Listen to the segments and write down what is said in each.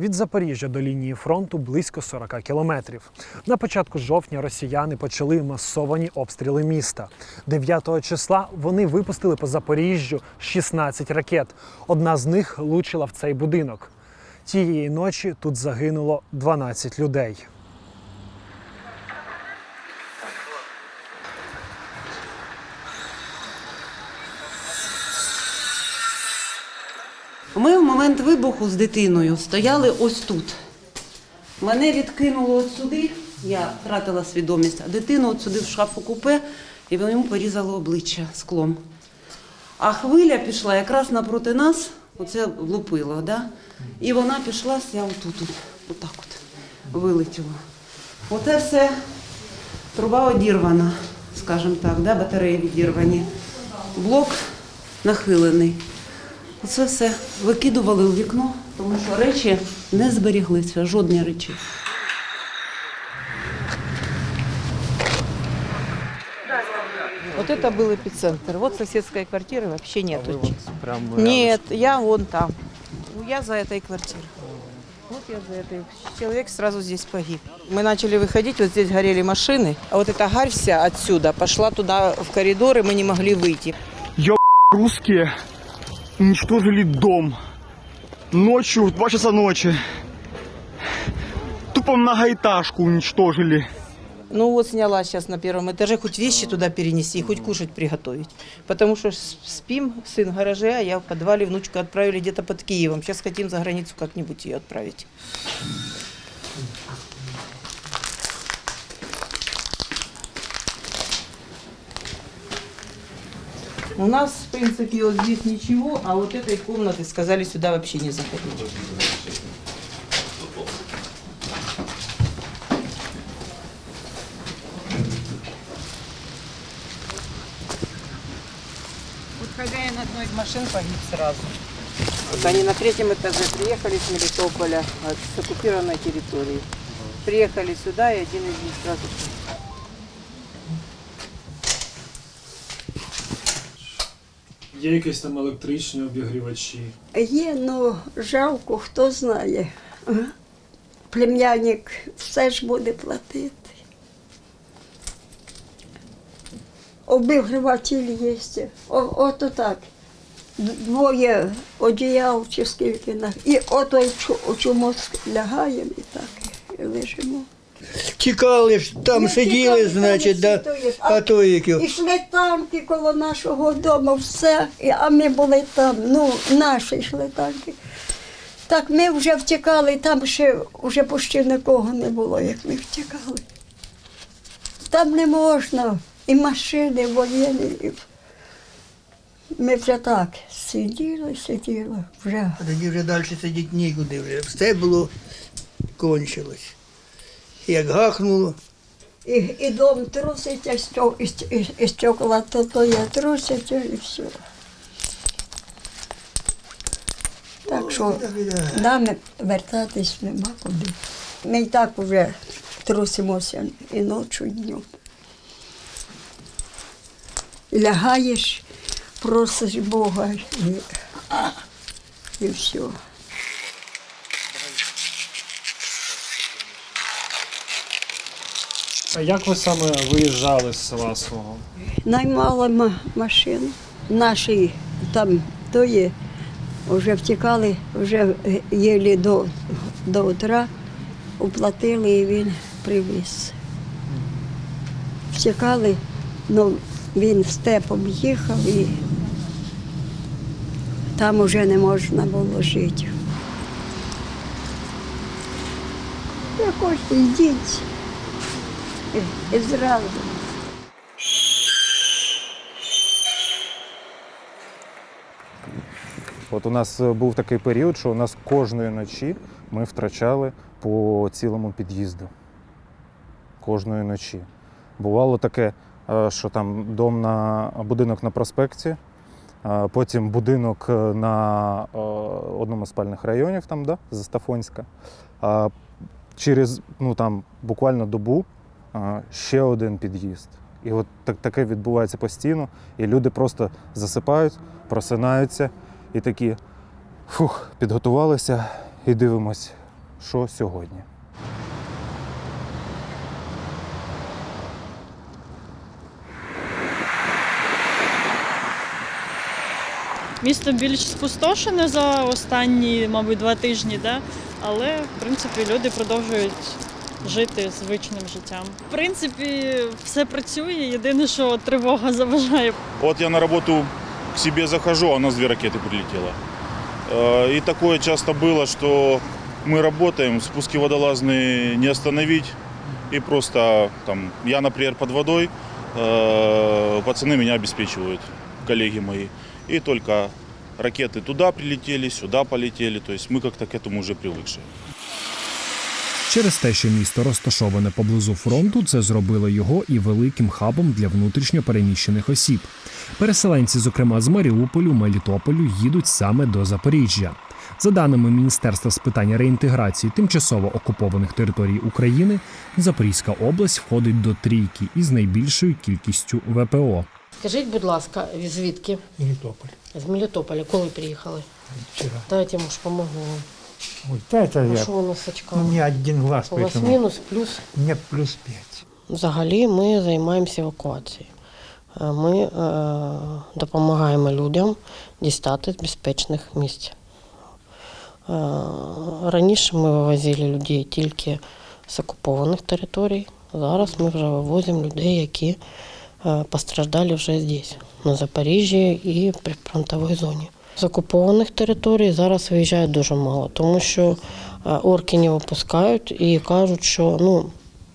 Від Запоріжжя до лінії фронту близько 40 кілометрів. На початку жовтня росіяни почали масовані обстріли міста. 9 числа вони випустили по Запоріжжю 16 ракет. Одна з них влучила в цей будинок. Тієї ночі тут загинуло 12 людей. Ми в момент вибуху з дитиною стояли ось тут. Мене відкинуло от сюди, я втратила свідомість, а дитину от сюди в шафу купе і йому порізало обличчя склом. А хвиля пішла якраз напроти нас, оце влупило, да? і вона пішла, я отут, от, отак от вилетіла. Оце все труба одірвана, скажімо так, да? батареї відірвані. Блок нахилений. Оце все викидували у вікно, тому що речі не зберіглися, жодні речі. Вот это был эпицентр. Вот соседской квартиры вообще нет. А вы вот прям Нет, я вон там. Ну, Я за этой квартирой. Вот я за этой. Человек сразу здесь погиб. Мы начали выходить, вот здесь горели машины, а вот эта гарь вся отсюда пошла туда в коридор, и мы не могли выйти. русские Уничтожили дом. Ночью, в 2 часа ночи. Тупо многоэтажку уничтожили. Ну вот сняла сейчас на первом этаже, хоть вещи туда перенести, хоть кушать приготовить. Потому что спим, сын в гараже, а я в подвале, внучку отправили где-то под Киевом. Сейчас хотим за границу как-нибудь ее отправить. У нас, в принципе, вот здесь ничего, а вот этой комнаты сказали сюда вообще не заходить. Вот хозяин одной из машин погиб сразу. Вот они на третьем этаже приехали с Мелитополя, от- с оккупированной территории. Приехали сюда, и один из них сразу Є якісь там електричні обігрівачі. Є, ну жалко, хто знає. Плем'яник все ж буде платити. Обігріватель є. О, ото так. Двоє одіял чи скільки. І ото чомусь лягаємо і так лежимо. Тікали ж, там Ми сиділи, тікали, значить, да, є. а то які. Ішли танки коло нашого дому, все, і- а ми були там, ну, наші йшли танки. Так ми вже втікали, там ще вже почти нікого не було, як ми втікали. Там не можна, і машини воєнні. і- Ми вже так сиділи, сиділи, вже. А тоді вже далі сидіти нікуди вже. Все було кончилось. Як гахнуло, І, і дом труситься, і, і, і стекла то, то я труситься і все. Так що нам вертатись нема куди. Ми і так вже трусимося і ночі, і днем. Лягаєш, просиш Бога і, і все. А як ви саме виїжджали з села свого? Наймала ма- машину. Наші там то є, вже втікали, вже їли до, до утра, оплатили і він привіз. Втікали, ну він степом їхав і там вже не можна було жити. Якось йдіть і, зразу. От у нас е, був такий період, що у нас кожної ночі ми втрачали по цілому під'їзду. Кожної ночі. Бувало таке, е, що там дом на будинок на проспекті, е, потім будинок на одному з спальних районів, там, да, Застафонська. Через ну, там, буквально добу ще один під'їзд. І от так, таке відбувається постійно, і люди просто засипають, просинаються і такі фух, підготувалися і дивимось. що сьогодні. Місто більш спустошене за останні, мабуть, два тижні, да? але в принципі люди продовжують жити звичним життям. В принципі, все працює. Єдине, що тривога заважає. Вот я на работу к себе захожу, а у нас две ракеты прилетело. Э, И такое часто было, что мы работаем, спуски водолазные не остановить. И просто там, я, например, под водой, э, пацаны меня обеспечивают, коллеги мои. И только ракеты туда прилетели, сюда полетели. То есть мы как-то к этому уже привыкшие. Через те, що місто розташоване поблизу фронту, це зробило його і великим хабом для внутрішньо переміщених осіб. Переселенці, зокрема з Маріуполю, Мелітополю, їдуть саме до Запоріжжя. За даними Міністерства з питань реінтеграції тимчасово окупованих територій України, Запорізька область входить до трійки із найбільшою кількістю ВПО. Скажіть, будь ласка, звідки? Мелітополь. З Мелітополя, коли приїхали? Вчора. Дайте, може, помогу вам. Ой, та это А я. що у нас У меня один глаз, У вас поэтому мінус, плюс? у плюс пять. Взагалі ми займаємося евакуацією. Е, Ми е, допомагаємо людям дістати з безпечних місць. Е, раніше ми вивозили людей тільки з окупованих територій. Зараз ми вже вивозимо людей, які е, постраждали вже здесь, на Запоріжжі і при фронтовій зоні З окупованих територій зараз виїжджає дуже мало, тому що е, орки не випускають і кажуть, що ну,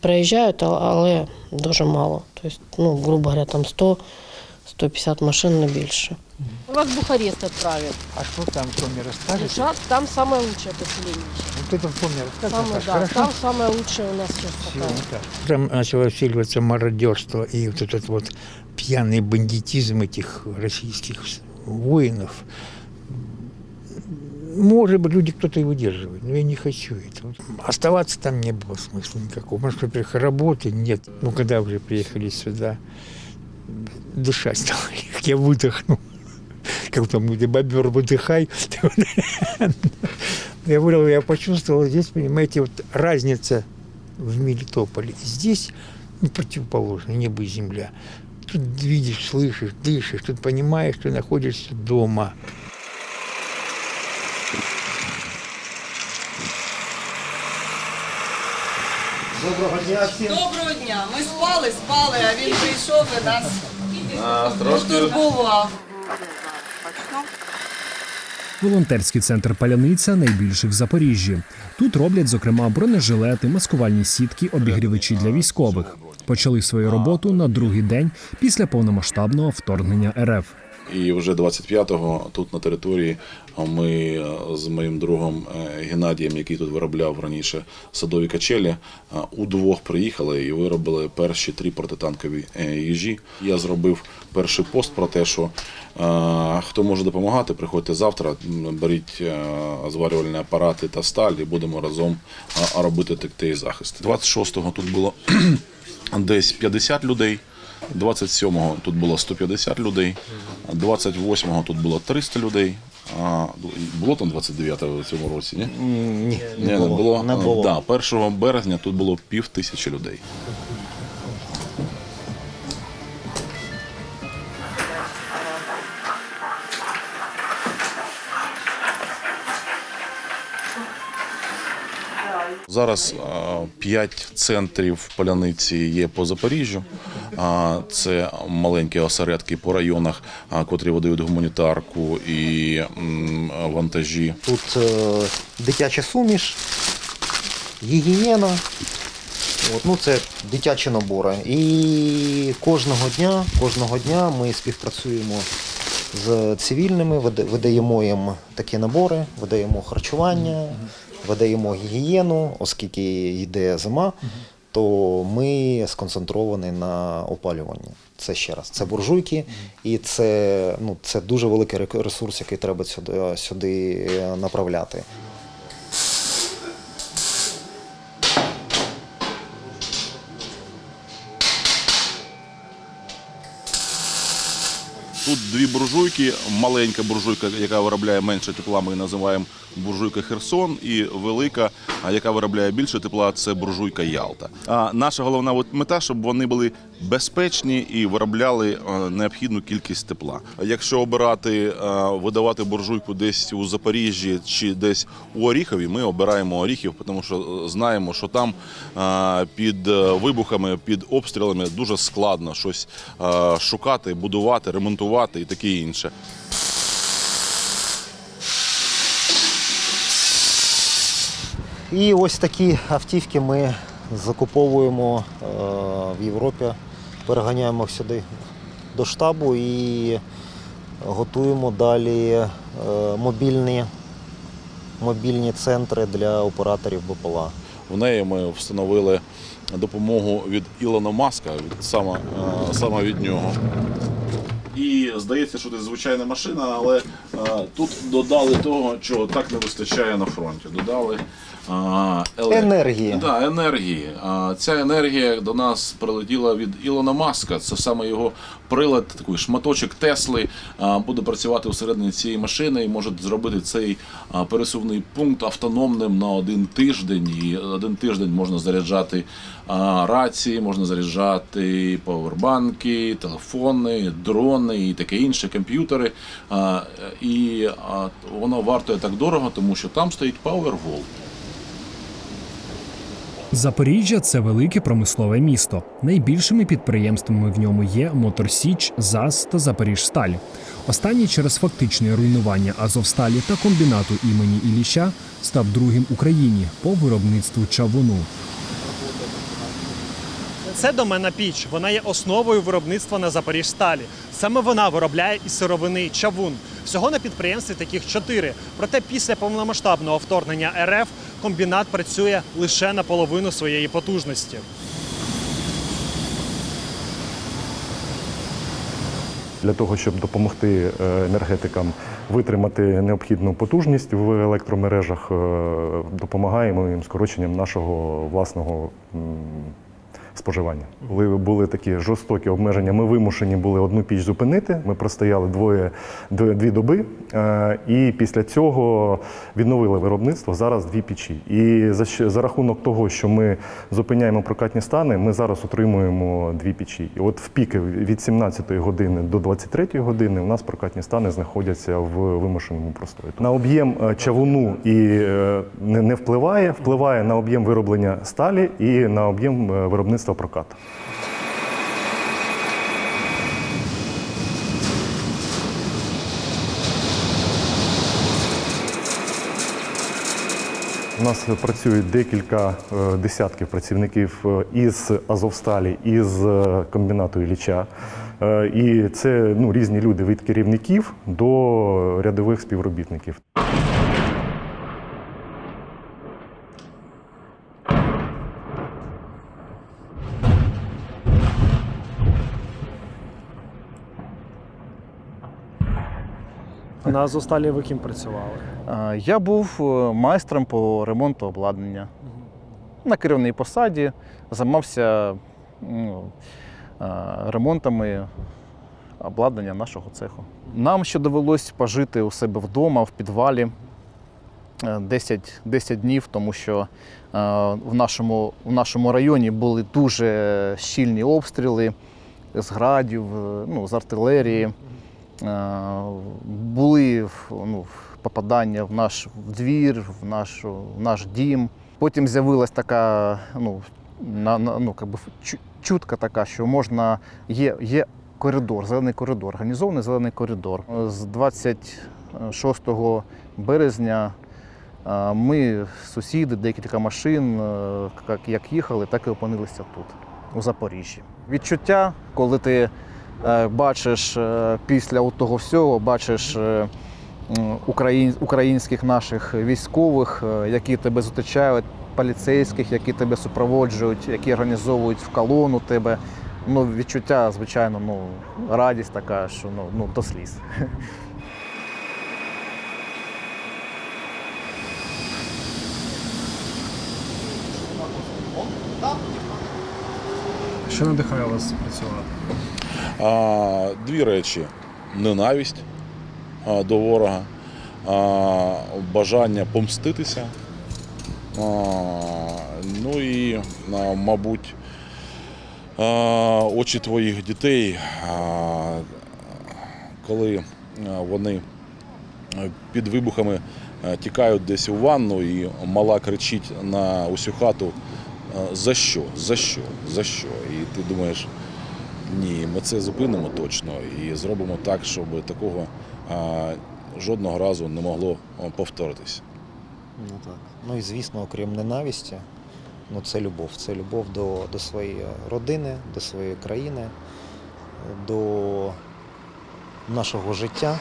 приїжджають, а- але дуже мало. Тобто, ну, грубо говоря, там 100-150 машин не більше. Вас в Бухарест відправили. А что там, кто мне расскажет? Решат, там самое лучшее поселение. Вот это кто мне расскажет? Самое, Наташа, да, хорошо? там самое лучшее у нас сейчас Всё, пока. Наташа. Там начало усиливаться мародерство и вот этот вот пьяный бандитизм этих российских воинов. Может быть, люди кто-то и выдерживает, но я не хочу этого. Оставаться там не было смысла никакого. Может, во-первых, работы нет. Ну, когда уже приехали сюда, дышать стало легче, я выдохнул. Как там, где бобер выдыхай. Я говорил, я почувствовал здесь, понимаете, вот разница в Мелитополе. Здесь ну, противоположно, небо и земля. Тут видишь, слышишь, дышишь, тут понимаешь, что находишься дома. Доброго дня. Ми спали, спали, а він прийшов і нас потурбував. Волонтерський центр Паляниця найбільший в Запоріжжі. Тут роблять, зокрема, бронежилети, маскувальні сітки, обігрівачі для військових. Почали свою роботу на другий день після повномасштабного вторгнення РФ. І вже 25-го тут на території ми е, з моїм другом е, Геннадієм, який тут виробляв раніше садові качелі, удвох приїхали і виробили перші три протитанкові е, їжі. Я зробив перший пост про те, що хто може допомагати, приходьте завтра, беріть зварювальні апарати та сталь і будемо разом робити тактей захист. 26-го тут було десь 50 людей. 27-го тут було 150 людей, 28-го тут було 300 людей. А було там 29-го в цьому році, ні? Ні, не було. Не було. Да, 1 березня тут було пів тисячі людей. Зараз п'ять центрів поляниці є по Запоріжжю. А, Це маленькі осередки по районах, котрі видають гуманітарку і вантажі. Тут е, дитяча суміш, гігієна. От, ну, це дитячі набори. І кожного дня, кожного дня ми співпрацюємо з цивільними, видаємо їм такі набори, видаємо харчування, видаємо гігієну, оскільки йде зима, то ми сконцентровані на опалюванні. Це ще раз, це буржуйки, і це, ну, це дуже великий ресурс, який треба сюди, сюди е, направляти. Тут дві буржуйки. Маленька буржуйка, яка виробляє менше тепла, ми називаємо буржуйка Херсон, і велика, яка виробляє більше тепла, це буржуйка Ялта. А наша головна мета, щоб вони були безпечні і виробляли е, необхідну кількість тепла. Якщо обирати е, видавати буржуйку десь у Запоріжжі чи десь у Оріхові, ми обираємо Оріхів, тому що е, знаємо, що там під вибухами, під обстрілами дуже складно щось шукати, будувати, ремонтувати і таке інше. І ось такі автівки ми закуповуємо е, в Європі, переганяємо сюди до штабу і готуємо далі е, мобільні, мобільні центри для операторів БПЛА. В неї ми встановили допомогу від Ілона Маска, від саме, саме від нього. Здається, що це звичайна машина, але е, тут додали того, чого так не вистачає на фронті. Додали е, еле- Енергії. Да, енергії. А ця енергія до нас прилетіла від Ілона Маска. Це саме його прилад, такий шматочок Тесли. а, Буде працювати всередині цієї машини і може зробити цей а, пересувний пункт автономним на один тиждень. І один тиждень можна заряджати а, рації, можна заряджати павербанки, телефони, дрони і таке інше, комп'ютери. А, І а, воно вартує так дорого, тому що там стоїть Powerwall. Запоріжжя це велике промислове місто. Найбільшими підприємствами в ньому є Моторсіч, ЗАЗ та Запоріжсталь. Останній через фактичне руйнування Азовсталі та комбінату імені Ілліча став другим Україні по виробництву чавуну. Це домена піч. Вона є основою виробництва на Запоріжсталі. Саме вона виробляє із сировини чавун. Всього на підприємстві таких чотири. Проте після повномасштабного вторгнення РФ комбінат працює лише на половину своєї потужності. Для того, щоб допомогти е, енергетикам витримати необхідну потужність в електромережах, е, допомагаємо їм скороченням нашого власного споживання. Коли були такі жорстокі обмеження, ми вимушені були одну піч зупинити. Ми простояли двоє, дві, доби, е, і після цього відновили виробництво. Зараз дві печі. І за, за рахунок того, що ми зупиняємо прокатні стани, ми зараз отримуємо дві печі. І от в піки від 17 години до 23 години у нас прокатні стани знаходяться в вимушеному простої. На об'єм е, чавуну і е, не, впливає, впливає на об'єм вироблення сталі і на об'єм е, виробництва прокату. У нас працюють декілька е, десятків працівників е, із Азовсталі, із е, комбінату Ілліча. І це ну, різні люди від керівників до рядових співробітників. На Азовсталі ви ким працювали? Я був е, майстром по ремонту обладнання. На керівній посаді займався ну, е, ремонтами обладнання нашого цеху. Нам ще довелось пожити у себе вдома, в підвалі е, 10, 10 днів, тому що в нашому, в нашому районі були дуже щільні обстріли з градів, ну, з артилерії. Е, Були ну, попадання в наш двір, в наш, в наш дім. Потім з'явилась така ну, на, на, ну, би, чутка така, що можна, є, є коридор, зелений коридор, організований зелений коридор. З 26 березня е, ми, сусіди, декілька машин, е, як, їхали, так і опинилися тут, у Запоріжжі. Відчуття, коли ти бачиш е, після того всього, бачиш е, українських наших військових, е, які тебе зустрічають, поліцейських, які тебе супроводжують, які організовують в колону тебе. Ну, відчуття, звичайно, ну, радість така, що ну, ну, до сліз. Що надихає вас працювати? А, Дві речі. ненависть а, до ворога, а, бажання помститися. А, Ну і, а, мабуть, а, очі твоїх дітей, а, коли вони під вибухами тікають десь у ванну, і мала кричить на усю хату: за що? За що? За що? І ти думаєш, ні, ми це зупинимо точно і зробимо так, щоб такого жодного разу не могло а, повторитись. Ну так. Ну і звісно, окрім ненависті, ну це любов. Це любов до, до своєї родини, до своєї країни, до нашого життя.